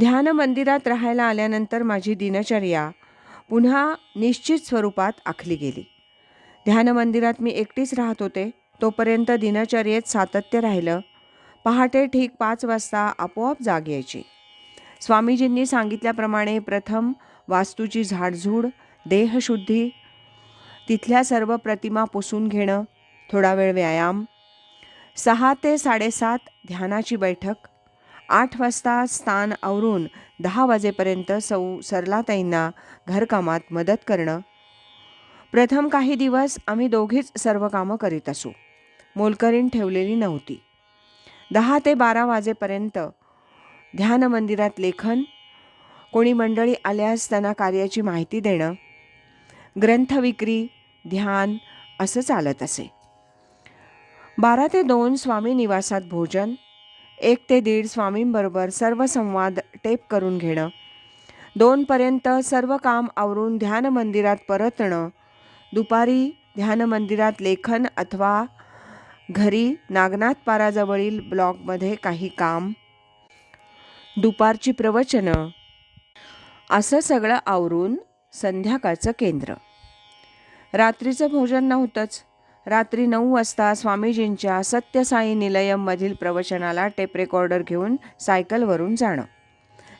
ध्यान मंदिरात राहायला आल्यानंतर माझी दिनचर्या पुन्हा निश्चित स्वरूपात आखली गेली. ध्यान मंदिरात मी एकटीच राहत होते. तोपर्यंत दिनचर्येत सातत्य राहिलं. पहाटे ठीक पाच वाजता आपोआप जाग यायची. स्वामीजींनी सांगितल्याप्रमाणे प्रथम वास्तूची झाडझूड देहशुद्धी तिथल्या सर्व प्रतिमा पुसून घेणं थोडा वेळ व्यायाम सहा ते साडेसात ध्यानाची बैठक आठ वाजता स्थान आवरून दहा वाजेपर्यंत सौ सरलाताईंना घरकामात मदत करणं. प्रथम काही दिवस आम्ही दोघीच सर्व कामं करीत असू. मोलकरीण ठेवलेली नव्हती. दहा ते बारा वाजेपर्यंत ध्यान मंदिरात लेखन कोणी मंडळी आल्यास त्यांना कार्याची माहिती देणं ग्रंथ विक्री ध्यान असं चालत असे. बारा ते दोन स्वामी निवासात भोजन एक ते दीड स्वामींबरोबर सर्व संवाद टेप करून घेणं. दोनपर्यंत सर्व काम आवरून ध्यान मंदिरात परतणं. दुपारी ध्यान मंदिरात लेखन अथवा घरी नागनाथ पाराजवळील ब्लॉकमध्ये काही काम. दुपारची प्रवचनं. असं सगळं आवरून संध्याकाळचं केंद्र. रात्रीचं भोजन नव्हतंच. रात्री नऊ वाजता स्वामीजींच्या सत्यसाई निलयममधील प्रवचनाला टेप रेकॉर्डर घेऊन सायकलवरून जाणं.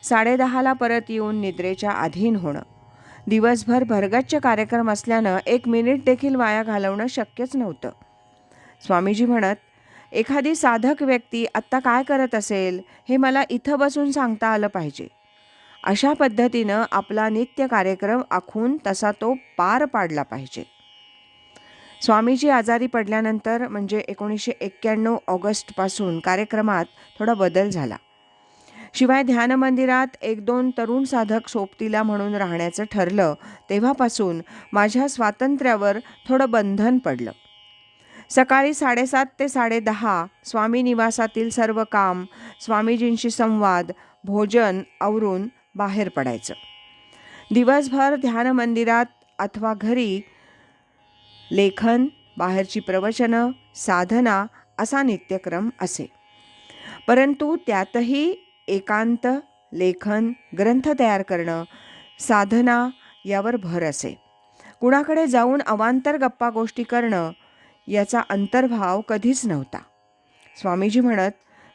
साडेदहाला परत येऊन निद्रेच्या अधीन होणं. दिवसभर भरगच्च कार्यक्रम असल्यानं एक मिनिट देखील वाया घालवणं शक्यच नव्हतं. स्वामीजी म्हणत एखादी साधक व्यक्ती आत्ता काय करत असेल हे मला इथं बसून सांगता आलं पाहिजे. अशा पद्धतीनं आपला नित्य कार्यक्रम आखून तसा तो पार पाडला पाहिजे. स्वामीजी आजारी पडल्यानंतर म्हणजे एकोणीसशे एक्क्याण्णव ऑगस्टपासून कार्यक्रमात थोडा बदल झाला. शिवाय ध्यान मंदिरात एक दोन तरुण साधक सोबतीला म्हणून राहण्याचं ठरलं तेव्हापासून माझ्या स्वातंत्र्यावर थोडं बंधन पडलं. सकाळी साडेसात ते साडेदहा स्वामी निवासातील सर्व काम स्वामीजींशी संवाद भोजन आवरून बाहेर पडायचं. दिवसभर ध्यान मंदिरात अथवा घरी लेखन बाहेरची प्रवचनं साधना असा नित्यक्रम असे. परंतु त्यातही एकांत लेखन ग्रंथ तयार करणं साधना यावर भर असे. कुणाकडे जाऊन अवांतर गप्पा गोष्टी करणं याचा अंतर्भाव कधीच नव्हता. स्वामीजी म्हणत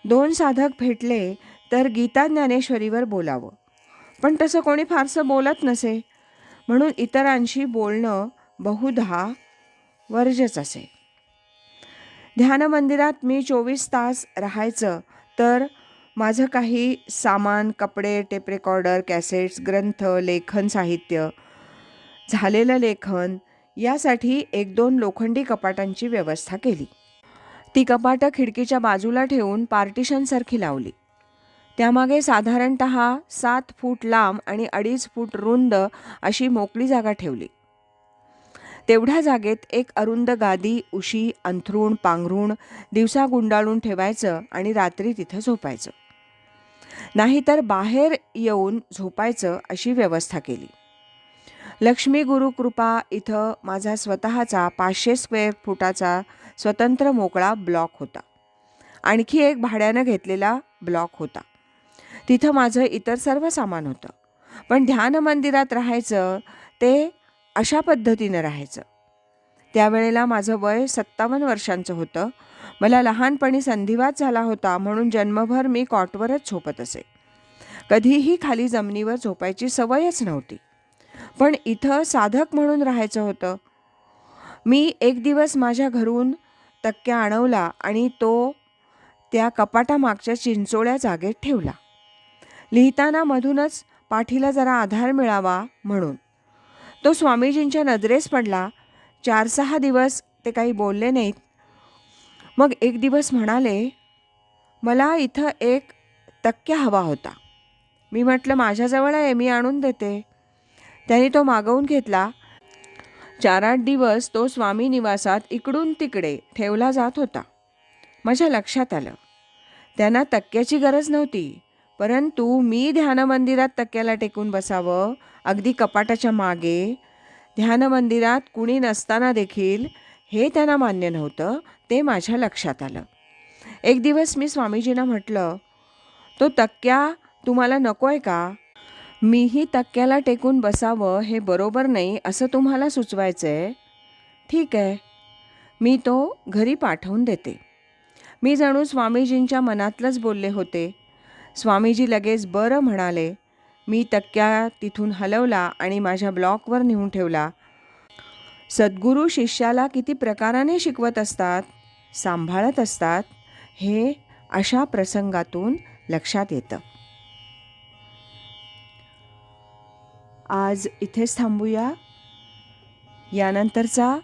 दोन साधक भेटले तर गीता ज्ञानेश्वरीवर बोलावं. पण तसं कोणी फारसं बोलत नसे. म्हणून इतरांशी बोलणं बहुधा वर्जच असे. ध्यान मंदिरात मी चोवीस तास राहायचं तर माझं काही सामान कपडे टेप रेकॉर्डर कॅसेट्स ग्रंथ लेखन साहित्य झालेलं लेखन यासाठी एक दोन लोखंडी कपाटांची व्यवस्था केली. ती कपाटं खिडकीच्या बाजूला ठेवून पार्टिशनसारखी लावली. त्यामागे साधारणत सात फूट लांब आणि अडीच फूट रुंद अशी मोकळी जागा ठेवली. तेवढ्या जागेत एक अरुंद गादी उशी अंथरूण पांघरूण दिवसा गुंडाळून ठेवायचं आणि रात्री तिथं झोपायचं. नाहीतर बाहेर येऊन झोपायचं अशी व्यवस्था केली. लक्ष्मी गुरुकृपा इथं माझा स्वतःचा पाचशे स्क्वेअर फुटाचा स्वतंत्र मोकळा ब्लॉक होता. आणखी एक भाड्यानं घेतलेला ब्लॉक होता. तिथं माझं इतर सर्व सामान होतं. पण ध्यान मंदिरात राहायचं ते अशा पद्धतीनं राहायचं. त्यावेळेला माझं वय सत्तावन्न वर्षांचं होतं. मला लहानपणी संधिवात झाला होता म्हणून जन्मभर मी कॉटवरच झोपत असे. कधीही खाली जमिनीवर झोपायची सवयच नव्हती. पण इथं साधक म्हणून राहायचं होतं. मी एक दिवस माझ्या घरून तक्क्या आणवला आणि तो त्या कपाटामागच्या चिंचोळ्या जागेत ठेवला. लिहिताना मधूनच पाठीला जरा आधार मिळावा म्हणून. तो स्वामीजींच्या नजरेस पडला. चार सहा दिवस ते काही बोलले नाहीत. मग एक दिवस म्हणाले मला इथं एक तक्क्या हवा होता. मी म्हटलं माझ्याजवळ आहे मी आणून देते. त्यांनी तो मागवून घेतला. चार आठ दिवस तो स्वामी निवासात इकडून तिकडे ठेवला जात होता. माझ्या लक्षात आलं. त्यांना तक्क्याची गरज नव्हती. परंतु मी ध्यानमंदिरात तक्याला टेकून बसावं अगदी कपाटाच्या मागे. ध्यानमंदिरात कुणी नसताना देखील हे त्यांना मान्य नव्हतं ते माझ्या लक्षात आलं. एक दिवस मी स्वामीजींना म्हटलं तो तक्क्या तुम्हाला नको आहे का? मीही तक्क्याला टेकून बसावं हे बरोबर नाही असं तुम्हाला सुचवायचं आहे ठीक आहे मी तो घरी पाठवून देते. मी जणू स्वामीजींच्या मनातलंच बोलले होते. स्वामीजी लगेच बरं म्हणाले मी तक्क्या तिथून हलवला आणि माझ्या ब्लॉकवर नेऊन ठेवला. सद्गुरू शिष्याला किती प्रकाराने शिकवत असतात सांभाळत असतात हे अशा प्रसंगातून लक्षात येतं. आज इथेच थांबूया. यानंतरचा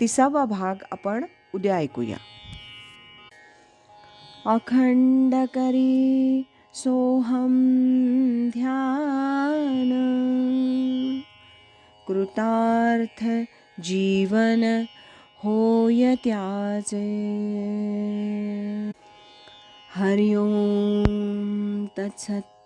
तिसावा भाग आपण उद्या ऐकूया. अखण्डकरी सोऽहं ध्यान। कृतार्थ जीवन होयत्याचे हरि ओं तत्सत्